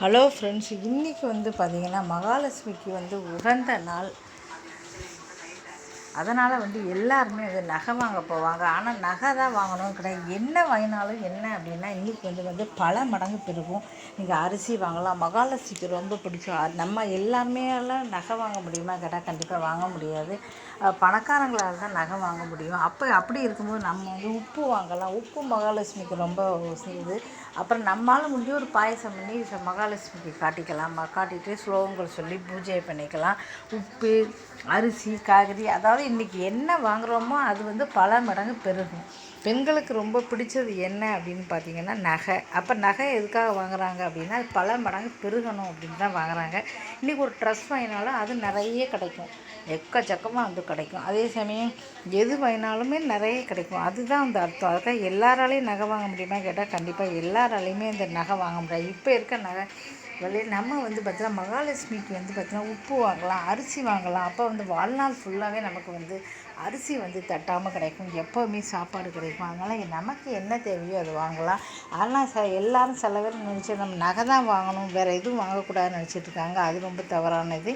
Hello friends இன்றைக்கி வந்து பார்த்திங்கன்னா மகாலட்சுமிக்கு வந்து உகந்த நாள். அதனால் வந்து எல்லாருமே வந்து நகை வாங்க போவாங்க. ஆனால் நகை தான் வாங்கணும் கிடையாது. என்ன வாங்கினாலும் என்ன அப்படின்னா இன்றைக்கி வந்து வந்து பல மடங்கு பெருகும். நீங்கள் அரிசி வாங்கலாம். மகாலட்சுமிக்கு ரொம்ப பிடிக்கும். நம்ம எல்லாருமே எல்லாம் நகை வாங்க முடியுமா? கேட்டால் கண்டிப்பாக வாங்க முடியாது. பணக்காரங்களால் தான் நகை வாங்க முடியும். அப்போ அப்படி இருக்கும்போது நம்ம வந்து உப்பு வாங்கலாம். உப்பு மகாலட்சுமிக்கு ரொம்ப இது. அப்புறம் நம்மளால் முடிஞ்ச ஒரு பாயசம் பண்ணி மகாலட்சுமிக்கு காட்டிக்கலாம். காட்டிட்டு ஸ்லோகங்கள் சொல்லி பூஜை பண்ணிக்கலாம். உப்பு அரிசி காய்கறி அதாவது இன்றைக்கி என்ன வாங்குகிறோமோ அது வந்து பல மடங்கு பெருகும். பெண்களுக்கு ரொம்ப பிடிச்சது என்ன அப்படின்னு பார்த்தீங்கன்னா நகை. அப்போ நகை எதுக்காக வாங்குறாங்க அப்படின்னா அது பல மடங்கு பெருகணும் அப்படின்னு தான் வாங்குறாங்க. இன்றைக்கி ஒரு ட்ரெஸ் வாங்கினாலும் அது நிறைய கிடைக்கும். எக்கச்சக்கமாக வந்து கிடைக்கும். அதே சமயம் எது வாங்கினாலுமே நிறைய கிடைக்கும். அதுதான் அந்த அர்த்தம். அதுக்காக எல்லாராலையும் நகை வாங்க முடியுமா கேட்டால் கண்டிப்பாக எல்லாராலையுமே இந்த நகை வாங்க முடியாது. இப்போ இருக்க நகை வெளியில் நம்ம வந்து பார்த்தீங்கன்னா மகாலட்சுமிக்கு வந்து பார்த்தீங்கன்னா உப்பு வாங்கலாம் அரிசி வாங்கலாம். அப்போ வந்து வாழ்நாள் ஃபுல்லாகவே நமக்கு வந்து அரிசி வந்து தட்டாமல் கிடைக்கும். எப்போவுமே சாப்பாடு கிடைக்கும். அதனால் நமக்கு என்ன தேவையோ அது வாங்கலாம். ஆனால் ச எல்லோரும் சில பேர் நினச்சி நம்ம நகை தான் வாங்கணும் வேறு எதுவும் வாங்கக்கூடாதுன்னு நினச்சிட்டு இருக்காங்க. அது ரொம்ப தவறானது.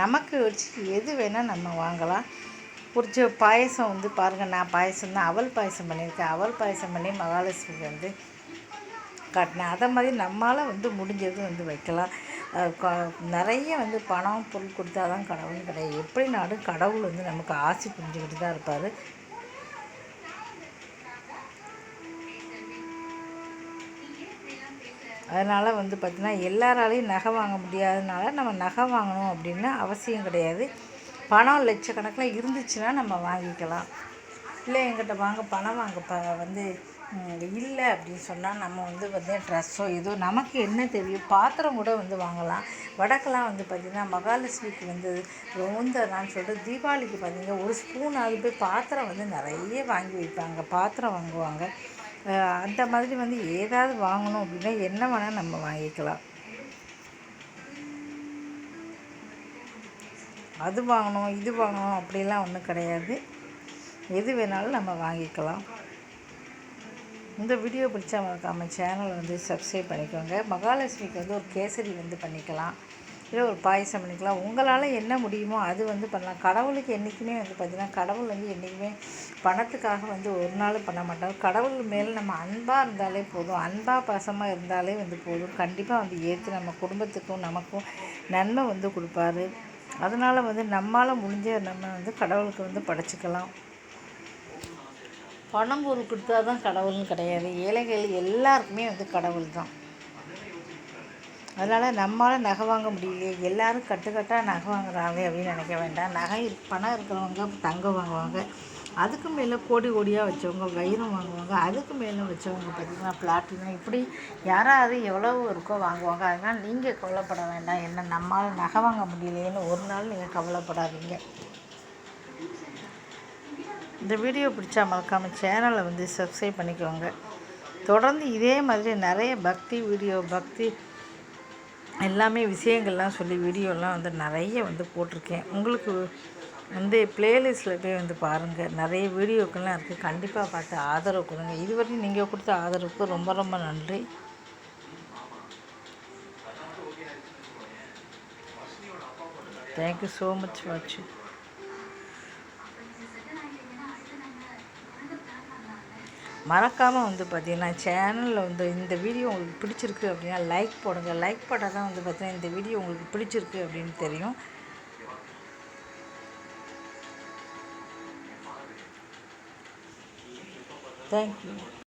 நமக்கு வச்சு எது வேணால் நம்ம வாங்கலாம். பிடிச்ச பாயசம் வந்து பாருங்கள் நான் பாயசம் தான் அவல் பாயசம் பண்ணியிருக்கேன். அவல் பாயசம் பண்ணி மகாலட்சுமிக்கு வந்து காட்டினேன். அதை மாதிரி நம்மளால் வந்து முடிஞ்சது வந்து வைக்கலாம். நிறைய வந்து பணம் பொருள் கொடுத்தா தான் கடவுள்னு கிடையாது எப்படினாலும் கடவுள் வந்து நமக்கு ஆசை புரிஞ்சுக்கிட்டு தான் இருப்பார்? அதனால் வந்து பார்த்திங்கன்னா எல்லாராலையும் நகை வாங்க முடியாததுனால நம்ம நகை வாங்கணும் அப்படின்னு அவசியம் கிடையாது. பணம் லட்சக்கணக்கில் இருந்துச்சுன்னா நம்ம வாங்கிக்கலாம். இல்லை எங்கிட்ட வாங்க பணம் வாங்க ப வந்து இல்லை அப்படின்னு சொன்னால் நம்ம வந்து பார்த்திங்கன்னா ட்ரெஸ்ஸோ ஏதோ நமக்கு என்ன தெரியும்? பாத்திரம் கூட வந்து வாங்கலாம். வடக்கெல்லாம் வந்து பார்த்திங்கன்னா மகாலட்சுமிக்கு வந்து ரோந்ததான்னு சொல்லிட்டு தீபாவளிக்கு பார்த்திங்கன்னா ஒரு ஸ்பூன் அது போய் பாத்திரம் வந்து நிறைய வாங்கி வைப்பாங்க. பாத்திரம் வாங்குவாங்க. அந்த மாதிரி வந்து ஏதாவது வாங்கணும் அப்படின்னா என்ன வேணால் நம்ம வாங்கிக்கலாம். அது வாங்கணும் இது வாங்கணும் அப்படிலாம் ஒன்றும் கிடையாது. எது வேணாலும் நம்ம வாங்கிக்கலாம். இந்த வீடியோ பிடிச்சா மறக்காமல் சேனலை வந்து சப்ஸ்கிரைப் பண்ணிக்கோங்க. மகாலட்சுமிக்கு வந்து ஒரு கேசரி வந்து பண்ணிக்கலாம். இல்லை ஒரு பாயசம் பண்ணிக்கலாம். உங்களால் என்ன முடியுமோ அது வந்து பண்ணலாம். கடவுளுக்கு என்றைக்குமே வந்து பார்த்திங்கன்னா கடவுள் வந்து என்றைக்குமே பணத்துக்காக வந்து ஒரு நாள் பண்ண மாட்டோம் கடவுள் மேலே நம்ம அன்பாக இருந்தாலே போதும். அன்பாக பாசமாக இருந்தாலே வந்து போதும். கண்டிப்பாக வந்து ஏற்று நம்ம குடும்பத்துக்கும் நமக்கும் நன்மை வந்து கொடுப்பாரு. அதனால் வந்து நம்மளால் முடிஞ்ச நம்ம வந்து கடவுளுக்கு வந்து படைச்சிக்கலாம். பணம் ஒரு கொடுத்தா தான் கடவுள்னு கிடையாது. ஏழைகள் எல்லாருக்குமே வந்து கடவுள் தான் அதனால் நம்மளால் நகை வாங்க முடியலையே. எல்லோரும் கட்டுக்கட்டாக நகை வாங்குறாங்க அப்படின்னு நினைக்க வேண்டாம். நகை பணம் இருக்கிறவங்க தங்கம் வாங்குவாங்க. அதுக்கு மேலே கோடி கோடியாக வச்சவங்க வைரம் வாங்குவாங்க. அதுக்கு மேலே வச்சவங்க பார்த்திங்கன்னா பிளாட்டினம் இப்படி யாராவது எவ்வளவு இருக்கோ வாங்குவாங்க. அதனால் நீங்கள் கவலைப்பட வேண்டாம். என்ன நம்மளால் நகை வாங்க முடியலையேன்னு ஒரு நாள் நீங்கள் கவலைப்படாதீங்க. இந்த வீடியோ பிடிச்சா மறக்காமல் சேனலை வந்து சப்ஸ்கிரைப் பண்ணிக்கோங்க. தொடர்ந்து இதே மாதிரி நிறைய பக்தி வீடியோ பக்தி எல்லாமே விஷயங்கள்லாம் சொல்லி வீடியோலாம் வந்து நிறைய வந்து போட்டிருக்கேன். உங்களுக்கு வந்து ப்ளேலிஸ்ட்டில் போய் வந்து பாருங்கள் நிறைய வீடியோக்கள்லாம் இருக்குது கண்டிப்பாக பார்த்து ஆதரவு கொடுங்க. இதுவரையும் நீங்கள் கொடுத்த ஆதரவுக்கு ரொம்ப ரொம்ப நன்றி. தேங்க்யூ ஸோ மச் வாட்சிங் மறக்காமல் வந்து பார்த்திங்கன்னா சேனலில் வந்து இந்த வீடியோ உங்களுக்கு பிடிச்சிருக்கு அப்படின்னா லைக் போடுங்க. லைக் போட்டால் தான் வந்து பார்த்திங்கன்னா இந்த வீடியோ உங்களுக்கு பிடிச்சிருக்கு அப்படின்னு தெரியும். தேங்க்யூ